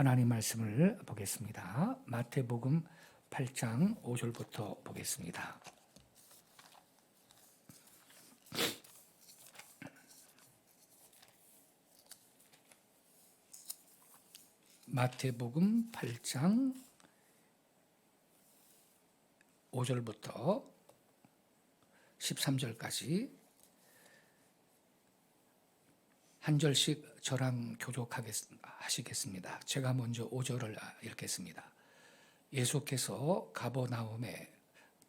하나님 말씀을 보겠습니다. 마태복음 8장 5절부터 보겠습니다. 마태복음 8장 5절부터 13절까지 한 절씩 저랑 교족하시겠습니다. 제가 먼저 5절을 읽겠습니다. 예수께서 가버나움에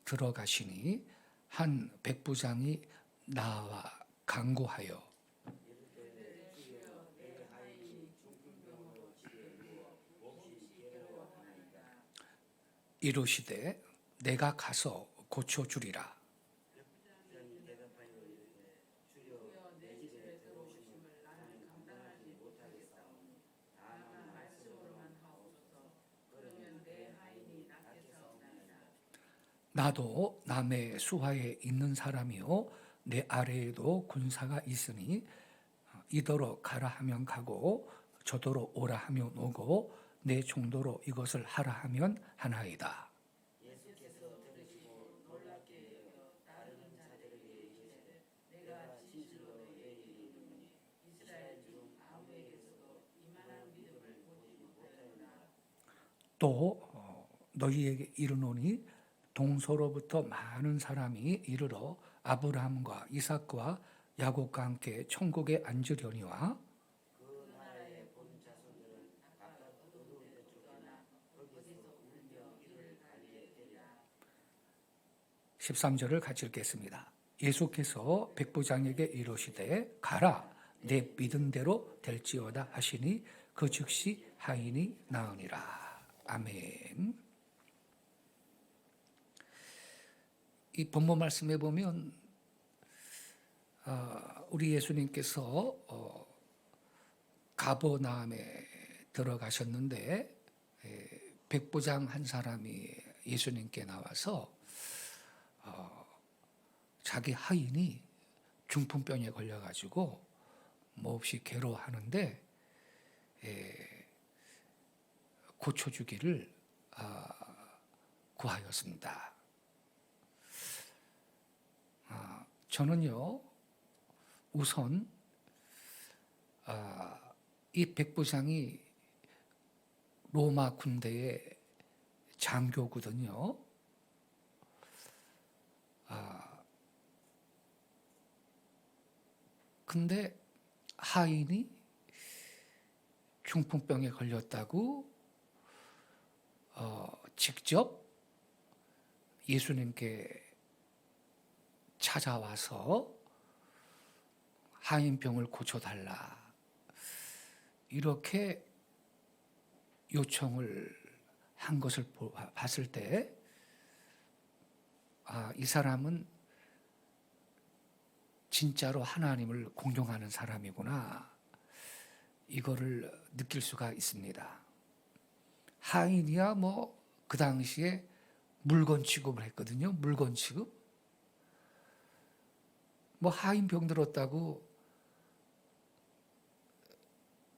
들어가시니 한 백부장이 나와 강구하여 이르시되 내가 가서 고쳐 주리라. 나도 남의 수하에 있는 사람이요 내 아래에도 군사가 있으니 이더러 가라 하면 가고 저더러 오라 하면 오고 내 정도로 이것을 하라 하면 하나이다. 또 어, 너희에게 이르노니 동서로부터 많은 사람이 이르러 아브라함과 이삭과 야곱과 함께 천국에 앉으려니와 13절을 같이 읽겠습니다. 예수께서 백부장에게 이르시되 가라 내 믿은 대로 될지어다 하시니 그 즉시 하인이 나으니라. 아멘. 이 본문 말씀에 보면 어, 우리 예수님께서 어, 가버나움에 들어가셨는데 에, 백부장 한 사람이 예수님께 나와서 어, 자기 하인이 중풍병에 걸려가지고 몹시 괴로워하는데 에, 고쳐주기를 아, 구하였습니다. 아, 저는요 우선 아, 이 백부장이 로마 군대의 장교거든요. 아, 근데 하인이 중풍병에 걸렸다고 어, 직접 예수님께 찾아와서 하인병을 고쳐달라 이렇게 요청을 한 것을 보- 봤을 때, 아, 이 사람은 진짜로 하나님을 공경하는 사람이구나. 이거를 느낄 수가 있습니다. 하인이야 뭐 그 당시에 물건 취급을 했거든요. 물건 취급. 뭐 하인 병 들었다고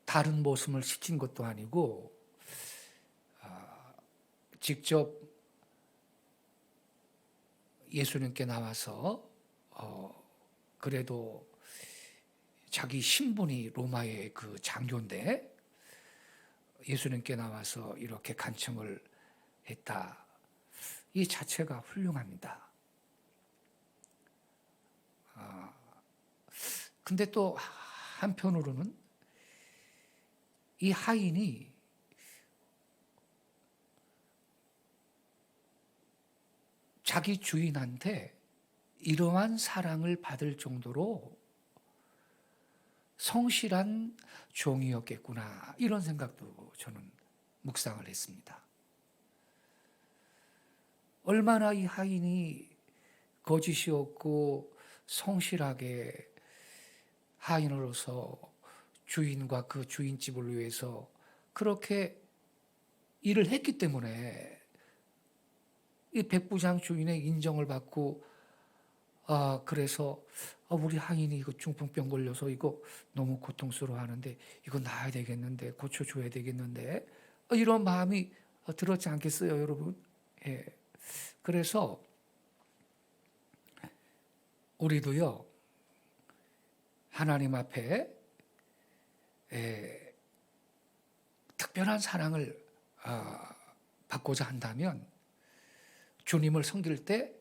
다른 모습을 시킨 것도 아니고 아, 직접 예수님께 나와서 어, 그래도 자기 신분이 로마의 그 장교인데 예수님께 나와서 이렇게 간청을 했다. 이 자체가 훌륭합니다. 아, 근데 또 한편으로는 이 하인이 자기 주인한테 이러한 사랑을 받을 정도로 성실한 종이었겠구나 이런 생각도 저는 묵상을 했습니다. 얼마나 이 하인이 거짓이 없고 성실하게 하인으로서 주인과 그 주인집을 위해서 그렇게 일을 했기 때문에 이 백부장 주인의 인정을 받고 아 그래서 아, 우리 하인이 이거 중풍병 걸려서 이거 너무 고통스러워하는데 이거 나아야 되겠는데 고쳐줘야 되겠는데 아, 이런 마음이 어, 들었지 않겠어요, 여러분? 예. 그래서 우리도요 하나님 앞에 에, 특별한 사랑을 아, 받고자 한다면 주님을 섬길 때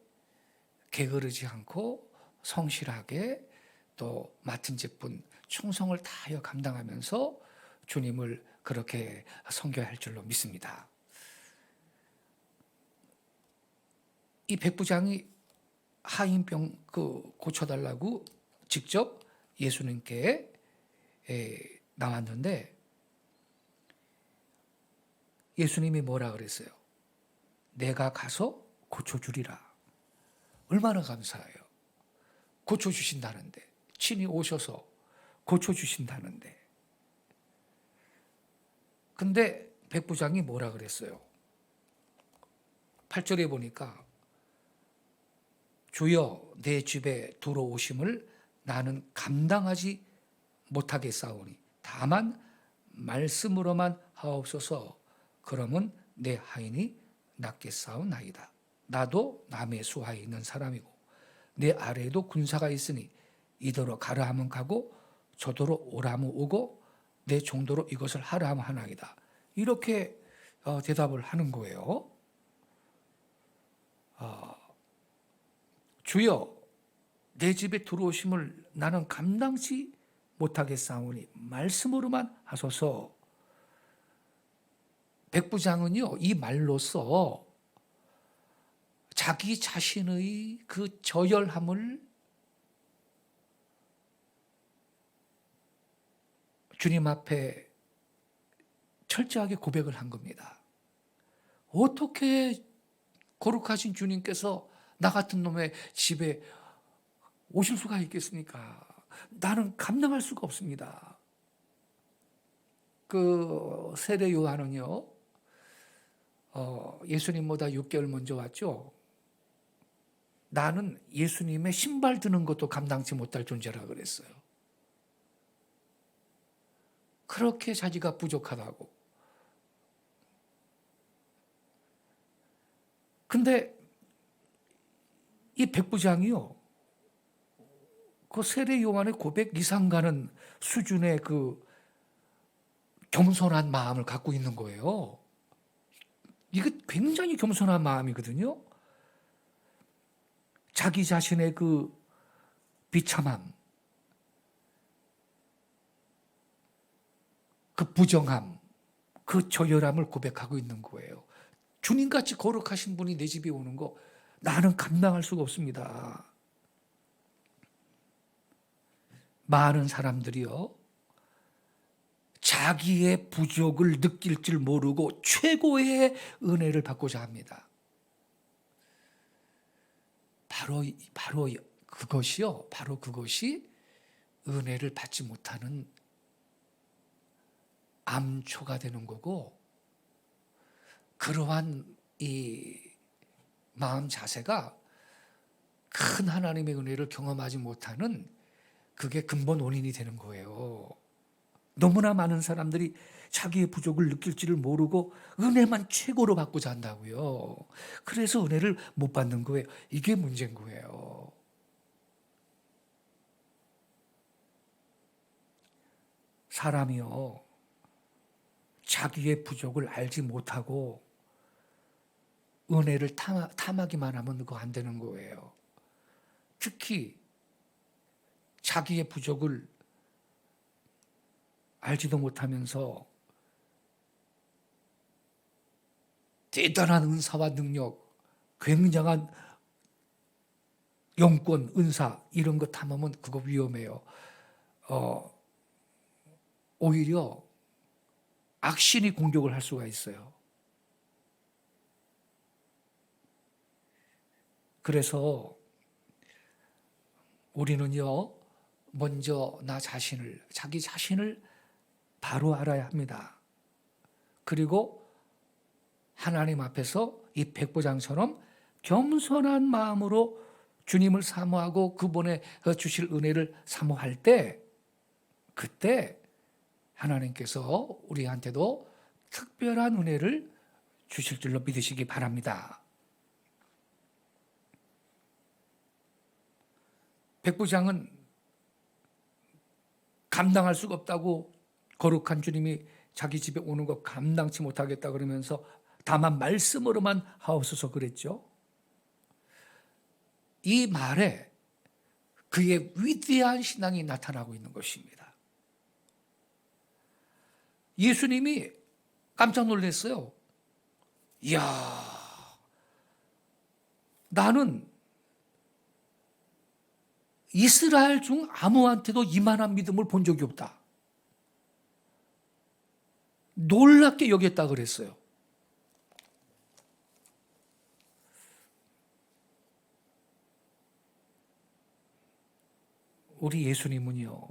게으르지 않고 성실하게 또 맡은 직분 충성을 다하여 감당하면서 주님을 그렇게 섬겨야 할 줄로 믿습니다. 이 백부장이 하인병 그 고쳐달라고 직접 예수님께 에, 나왔는데 예수님이 뭐라 그랬어요? 내가 가서 고쳐주리라. 얼마나 감사해요. 고쳐주신다는데. 친히 오셔서 고쳐주신다는데. 근데 백부장이 뭐라 그랬어요? 8절에 보니까 주여 내 집에 들어오심을 나는 감당하지 못하겠사오니 다만 말씀으로만 하옵소서 그러면 내 하인이 낫겠사오나이다. 나도 남의 수하에 있는 사람이고 내 아래에도 군사가 있으니 이더러 가라 하면 가고 저더러 오라 하면 오고 내 정도로 이것을 하라 하면 하나이다. 이렇게 어, 대답을 하는 거예요. 어, 주여 내 집에 들어오심을 나는 감당치 못하겠사오니 말씀으로만 하소서. 백부장은요 이 말로써 자기 자신의 그 저열함을 주님 앞에 철저하게 고백을 한 겁니다. 어떻게 거룩하신 주님께서 나 같은 놈의 집에 오실 수가 있겠습니까? 나는 감당할 수가 없습니다. 그 세례 요한은요, 어, 예수님보다 6개월 먼저 왔죠. 나는 예수님의 신발 드는 것도 감당치 못할 존재라 그랬어요. 그렇게 자기가 부족하다고. 근데 이 백부장이요. 그 세례 요한의 고백 이상 가는 수준의 그 겸손한 마음을 갖고 있는 거예요. 이거 굉장히 겸손한 마음이거든요. 자기 자신의 그 비참함, 그 부정함, 그 저열함을 고백하고 있는 거예요. 주님같이 거룩하신 분이 내 집에 오는 거 나는 감당할 수가 없습니다. 많은 사람들이요. 자기의 부족을 느낄 줄 모르고 최고의 은혜를 받고자 합니다. 바로 바로 그것이요. 바로 그것이 은혜를 받지 못하는 암초가 되는 거고 그러한 이 마음 자세가 큰 하나님의 은혜를 경험하지 못하는 그게 근본 원인이 되는 거예요. 너무나 많은 사람들이 자기의 부족을 느낄지를 모르고 은혜만 최고로 받고자 한다고요. 그래서 은혜를 못 받는 거예요. 이게 문제인 거예요. 사람이요. 자기의 부족을 알지 못하고 은혜를 탐하기만 하면 그거 안 되는 거예요. 특히 자기의 부족을 알지도 못하면서 대단한 은사와 능력, 굉장한 영권, 은사 이런 거 탐하면 그거 위험해요. 어, 오히려 악신이 공격을 할 수가 있어요. 그래서 우리는요, 먼저 나 자신을, 자기 자신을 바로 알아야 합니다. 그리고 하나님 앞에서 이 백부장처럼 겸손한 마음으로 주님을 사모하고 그분의 그 주실 은혜를 사모할 때 그때 하나님께서 우리한테도 특별한 은혜를 주실 줄로 믿으시기 바랍니다. 백부장은 감당할 수가 없다고 거룩한 주님이 자기 집에 오는 거 감당치 못하겠다 그러면서 다만 말씀으로만 하옵소서 그랬죠. 이 말에 그의 위대한 신앙이 나타나고 있는 것입니다. 예수님이 깜짝 놀랐어요. 이야, 나는 이스라엘 중 아무한테도 이만한 믿음을 본 적이 없다. 놀랍게 여겼다 그랬어요. 우리 예수님은요,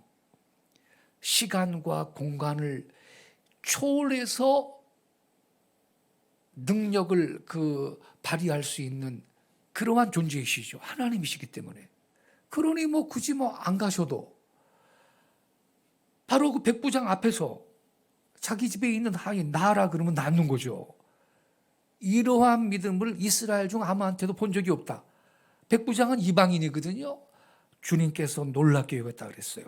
시간과 공간을 초월해서 능력을 그 발휘할 수 있는 그러한 존재이시죠. 하나님이시기 때문에. 그러니 뭐 굳이 뭐 안 가셔도 바로 그 백부장 앞에서 자기 집에 있는 하인 나라 그러면 낫는 거죠. 이러한 믿음을 이스라엘 중 아무한테도 본 적이 없다. 백부장은 이방인이거든요. 주님께서 놀랍게 여겼다 그랬어요.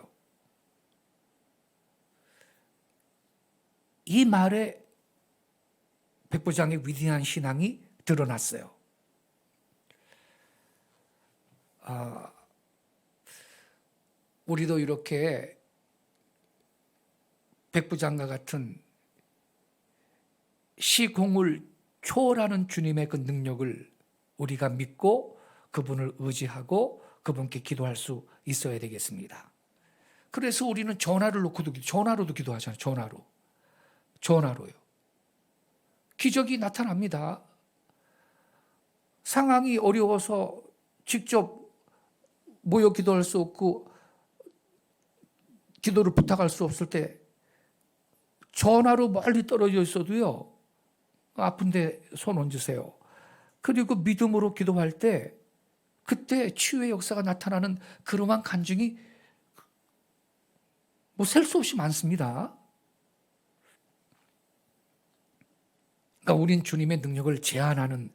이 말에 백부장의 위대한 신앙이 드러났어요. 아, 우리도 이렇게 백부장과 같은 시공을 초월하는 주님의 그 능력을 우리가 믿고 그분을 의지하고 그분께 기도할 수 있어야 되겠습니다. 그래서 우리는 전화를 놓고도 전화로도 기도하잖아요. 전화로. 전화로요. 기적이 나타납니다. 상황이 어려워서 직접 모여 기도할 수 없고 기도를 부탁할 수 없을 때 전화로 멀리 떨어져 있어도요. 아픈데 손 얹으세요. 그리고 믿음으로 기도할 때 그때 치유의 역사가 나타나는 그러한 간증이 뭐 셀 수 없이 많습니다. 그러니까 우린 주님의 능력을 제한하는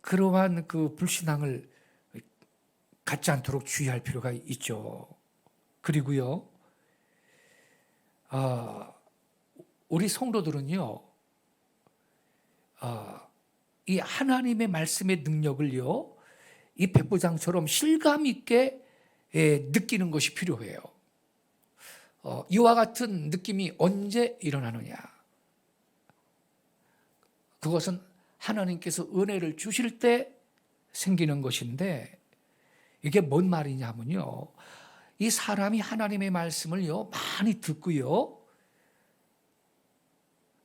그러한 그 불신앙을 갖지 않도록 주의할 필요가 있죠. 그리고요, 아, 우리 성도들은요, 아, 이 하나님의 말씀의 능력을요, 이 백부장처럼 실감 있게 예, 느끼는 것이 필요해요. 어, 이와 같은 느낌이 언제 일어나느냐? 그것은 하나님께서 은혜를 주실 때 생기는 것인데 이게 뭔 말이냐면요. 이 사람이 하나님의 말씀을요, 많이 듣고요.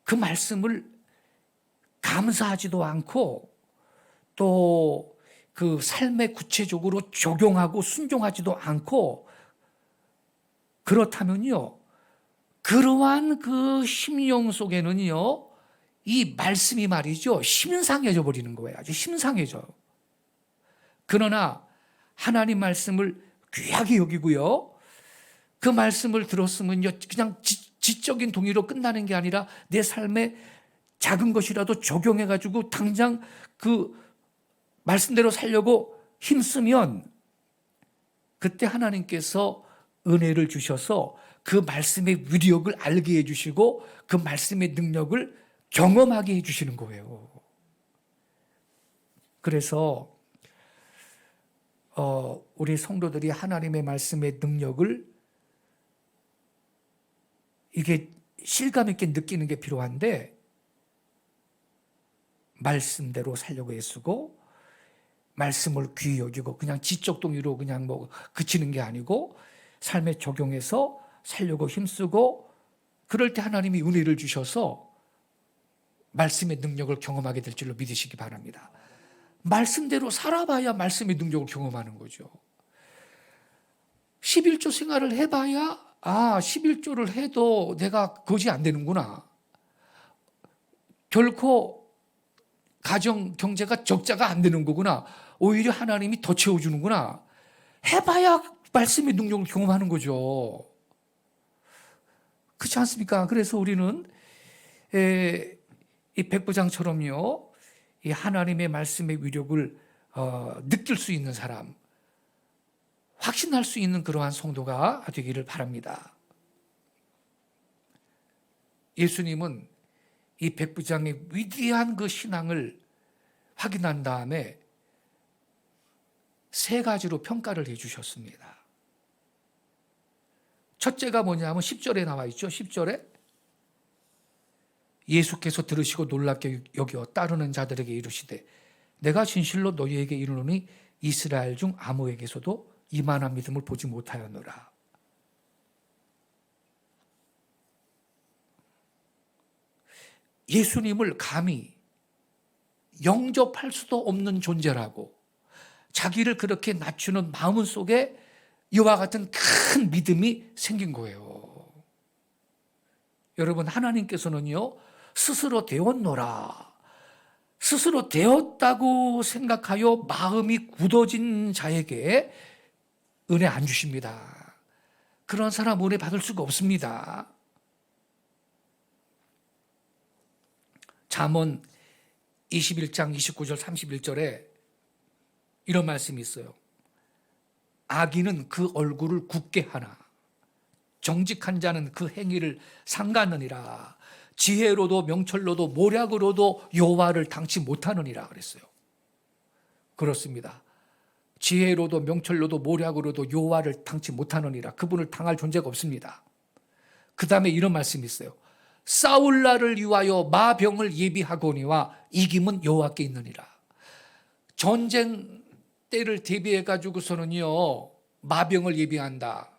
그 말씀을 감사하지도 않고 또 그 삶에 구체적으로 적용하고 순종하지도 않고 그렇다면요. 그러한 그 심령 속에는요. 이 말씀이 말이죠. 심상해져 버리는 거예요. 아주 심상해져요. 그러나 하나님 말씀을 귀하게 여기고요. 그 말씀을 들었으면요. 그냥 지, 적인 동의로 끝나는 게 아니라 내 삶에 작은 것이라도 적용해 가지고 당장 그 말씀대로 살려고 힘쓰면 그때 하나님께서 은혜를 주셔서 그 말씀의 위력을 알게 해 주시고 그 말씀의 능력을 경험하게 해 주시는 거예요. 그래서 어, 우리 성도들이 하나님의 말씀의 능력을 이게 실감 있게 느끼는 게 필요한데 말씀대로 살려고 애쓰고 말씀을 귀히 여기고 그냥 지적 동의로 그냥 뭐 그치는 게 아니고 삶에 적용해서 살려고 힘쓰고 그럴 때 하나님이 은혜를 주셔서 말씀의 능력을 경험하게 될 줄로 믿으시기 바랍니다. 말씀대로 살아봐야 말씀의 능력을 경험하는 거죠. 11조 생활을 해봐야 아 11조를 해도 내가 거지 안 되는구나. 결코 가정 경제가 적자가 안 되는 거구나. 오히려 하나님이 더 채워주는구나. 해봐야 말씀의 능력을 경험하는 거죠. 그렇지 않습니까? 그래서 우리는 에, 이 백부장처럼요, 이 하나님의 말씀의 위력을 어, 느낄 수 있는 사람, 확신할 수 있는 그러한 성도가 되기를 바랍니다. 예수님은 이 백부장의 위대한 그 신앙을 확인한 다음에 세 가지로 평가를 해 주셨습니다. 첫째가 뭐냐면 10절에 나와 있죠. 10절에 예수께서 들으시고 놀랍게 여겨 따르는 자들에게 이르시되 내가 진실로 너희에게 이르노니 이스라엘 중 아무에게서도 이만한 믿음을 보지 못하였노라. 예수님을 감히 영접할 수도 없는 존재라고 자기를 그렇게 낮추는 마음 속에 이와 같은 큰 믿음이 생긴 거예요. 여러분, 하나님께서는요, 스스로 되었노라. 스스로 되었다고 생각하여 마음이 굳어진 자에게 은혜 안 주십니다. 그런 사람 은혜 받을 수가 없습니다. 잠언 21장 29절 31절에 이런 말씀이 있어요. 악인은 그 얼굴을 굳게 하나 정직한 자는 그 행위를 상가느니라 지혜로도 명철로도 모략으로도 여호와를 당치 못하느니라 그랬어요. 그렇습니다. 지혜로도 명철로도 모략으로도 여호와를 당치 못하느니라 그분을 당할 존재가 없습니다. 그 다음에 이런 말씀이 있어요. 싸울 날을 위하여 마병을 예비하거니와 이김은 여호와께 있느니라. 전쟁 때를 대비해 가지고서는요 마병을 예비한다.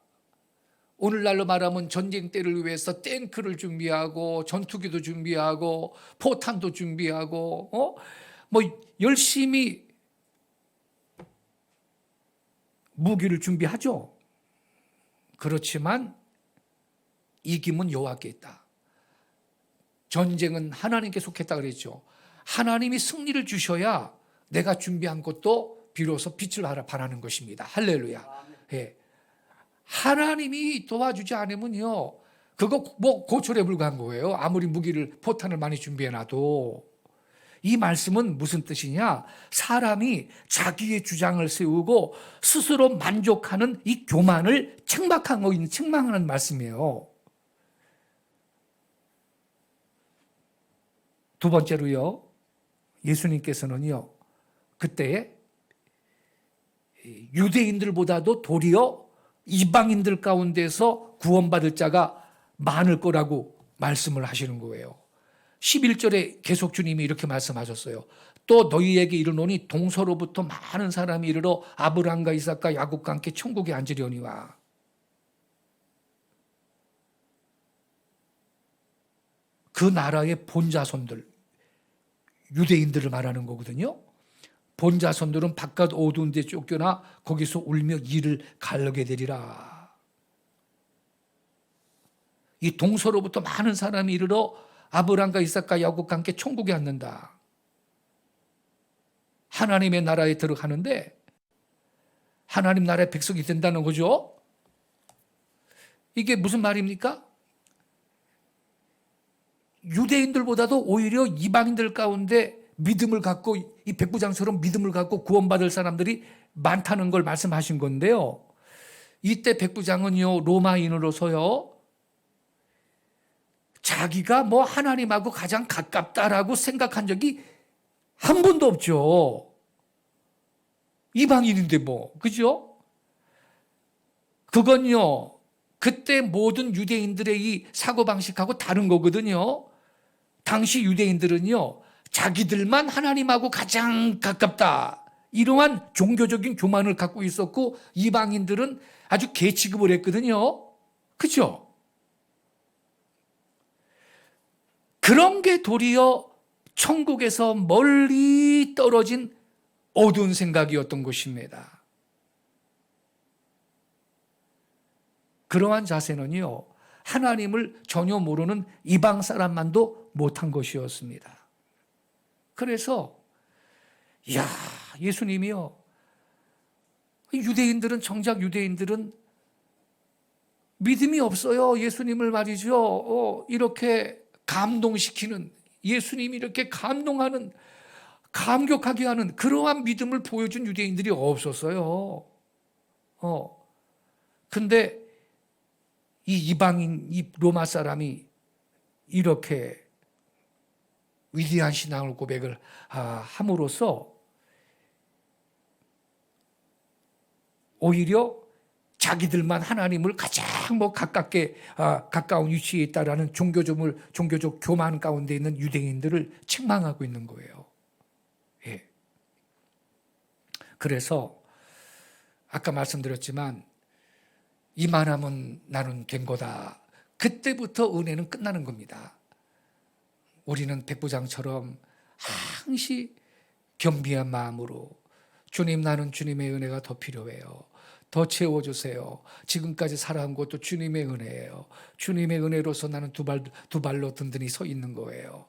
오늘날로 말하면 전쟁 때를 위해서 탱크를 준비하고 전투기도 준비하고 포탄도 준비하고 어 뭐 열심히 무기를 준비하죠. 그렇지만 이김은 여호와께 있다. 전쟁은 하나님께 속했다 그랬죠. 하나님이 승리를 주셔야 내가 준비한 것도 비로소 빛을 발하는 것입니다. 할렐루야. 예. 하나님이 도와주지 않으면요. 그거 뭐 고철에 불과한 거예요. 아무리 무기를 포탄을 많이 준비해 놔도 이 말씀은 무슨 뜻이냐? 사람이 자기의 주장을 세우고 스스로 만족하는 이 교만을 책망하고 책망하는 말씀이에요. 두 번째로요. 예수님께서는요. 그때 유대인들보다도 도리어 이방인들 가운데서 구원받을 자가 많을 거라고 말씀을 하시는 거예요. 11절에 계속 주님이 이렇게 말씀하셨어요. 또 너희에게 이르노니 동서로부터 많은 사람이 이르러 아브라함과 이삭과 야곱과 함께 천국에 앉으려니와 그 나라의 본자손들 유대인들을 말하는 거거든요. 본 자손들은 바깥 어두운 데 쫓겨나 거기서 울며 이를 갈르게 되리라. 이 동서로부터 많은 사람이 이르러 아브람과 이삭과 야곱과 함께 천국에 앉는다. 하나님의 나라에 들어가는데 하나님 나라의 백성이 된다는 거죠. 이게 무슨 말입니까? 유대인들보다도 오히려 이방인들 가운데 믿음을 갖고 이 백부장처럼 믿음을 갖고 구원받을 사람들이 많다는 걸 말씀하신 건데요. 이때 백부장은요 로마인으로서요 자기가 뭐 하나님하고 가장 가깝다라고 생각한 적이 한 번도 없죠. 이방인인데 뭐 그죠? 그건요 그때 모든 유대인들의 이 사고 방식하고 다른 거거든요. 당시 유대인들은요 자기들만 하나님하고 가장 가깝다. 이러한 종교적인 교만을 갖고 있었고 이방인들은 아주 개취급을 했거든요. 그죠? 그런 게 도리어 천국에서 멀리 떨어진 어두운 생각이었던 것입니다. 그러한 자세는요, 하나님을 전혀 모르는 이방 사람만도 못한 것이었습니다. 그래서 야 예수님이요. 유대인들은 정작 유대인들은 믿음이 없어요. 예수님을 말이죠. 어, 이렇게 감동시키는 예수님이 이렇게 감동하는 감격하게 하는 그러한 믿음을 보여준 유대인들이 없었어요. 어. 근데 이 이방인 이 로마 사람이 이렇게 위대한 신앙을 고백을 아, 함으로써 오히려 자기들만 하나님을 가장 뭐 가깝게 아, 가까운 위치에 있다라는 종교점을 종교적 교만 가운데 있는 유대인들을 책망하고 있는 거예요. 예. 그래서 아까 말씀드렸지만 이만하면 나는 된 거다. 그때부터 은혜는 끝나는 겁니다. 우리는 백부장처럼 항시 겸비한 마음으로 주님 나는 주님의 은혜가 더 필요해요. 더 채워주세요. 지금까지 살아온 것도 주님의 은혜예요. 주님의 은혜로서 나는 두, 발, 두 발로 든든히 서 있는 거예요.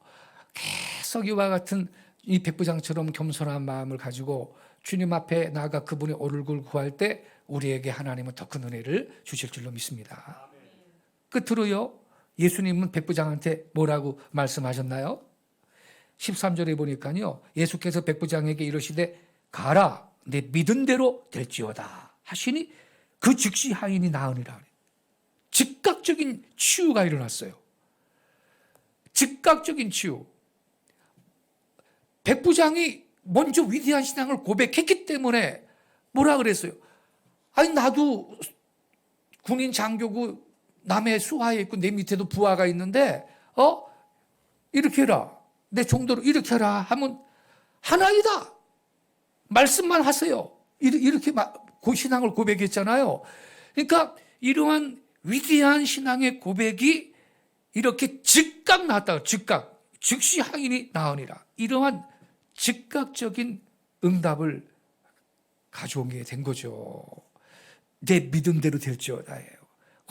계속 이와 같은 이 백부장처럼 겸손한 마음을 가지고 주님 앞에 나아가 그분의 얼굴 구할 때 우리에게 하나님은 더 큰 은혜를 주실 줄로 믿습니다. 끝으로요, 예수님은 백부장한테 뭐라고 말씀하셨나요? 13절에 보니까요, 예수께서 백부장에게 이르시되 가라, 내 믿은 대로 될지어다 하시니 그 즉시 하인이 나으니라. 즉각적인 치유가 일어났어요. 즉각적인 치유. 백부장이 먼저 위대한 신앙을 고백했기 때문에 뭐라 그랬어요? 아니 나도 군인 장교고 남의 수하에 있고 내 밑에도 부하가 있는데 어? 이렇게 해라. 내 정도로 이렇게 해라 하면 하나이다. 말씀만 하세요. 이렇게 그 신앙을 고백했잖아요. 그러니까 이러한 위대한 신앙의 고백이 이렇게 즉각 나왔다. 즉각. 즉시 항인이 나으니라. 이러한 즉각적인 응답을 가져오게 된 거죠. 내 믿음대로 될지어다예요.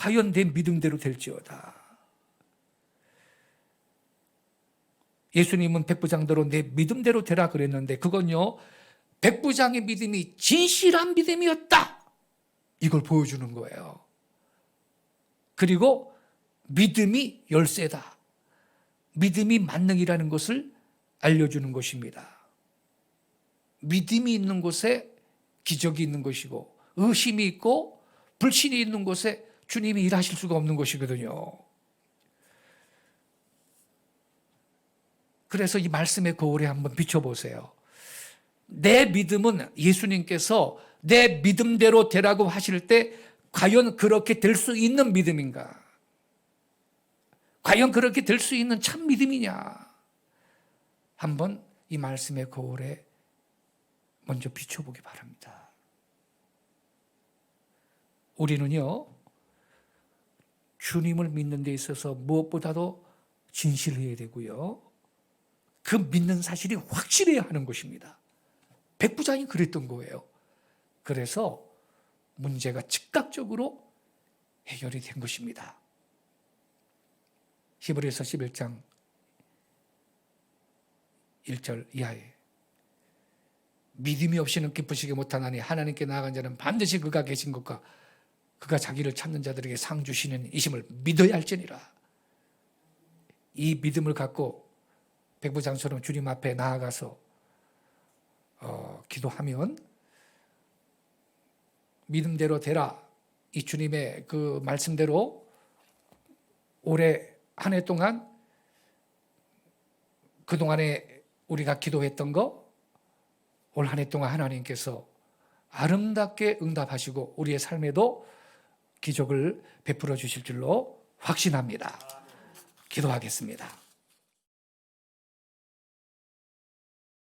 과연 내 믿음대로 될지어다. 예수님은 백부장대로 내 믿음대로 되라 그랬는데 그건요. 백부장의 믿음이 진실한 믿음이었다. 이걸 보여주는 거예요. 그리고 믿음이 열쇠다. 믿음이 만능이라는 것을 알려주는 것입니다. 믿음이 있는 곳에 기적이 있는 것이고 의심이 있고 불신이 있는 곳에 주님이 일하실 수가 없는 것이거든요. 그래서 이 말씀의 거울에 한번 비춰보세요. 내 믿음은 예수님께서 내 믿음대로 되라고 하실 때 과연 그렇게 될 수 있는 믿음인가? 과연 그렇게 될 수 있는 참 믿음이냐? 한번 이 말씀의 거울에 먼저 비춰보기 바랍니다. 우리는요, 주님을 믿는 데 있어서 무엇보다도 진실해야 되고요. 그 믿는 사실이 확실해야 하는 것입니다. 백부장이 그랬던 거예요. 그래서 문제가 즉각적으로 해결이 된 것입니다. 히브리서 11장 1절 이하에 믿음이 없이는 기쁘시게 못하나니 하나님께 나아간 자는 반드시 그가 계신 것과 그가 자기를 찾는 자들에게 상 주시는 이심을 믿어야 할지니라. 이 믿음을 갖고 백부장처럼 주님 앞에 나아가서 어, 기도하면 믿음대로 되라. 이 주님의 그 말씀대로 올해 한 해 동안 그 동안에 우리가 기도했던 거 올 한 해 동안 하나님께서 아름답게 응답하시고 우리의 삶에도 기적을 베풀어 주실 줄로 확신합니다. 기도하겠습니다.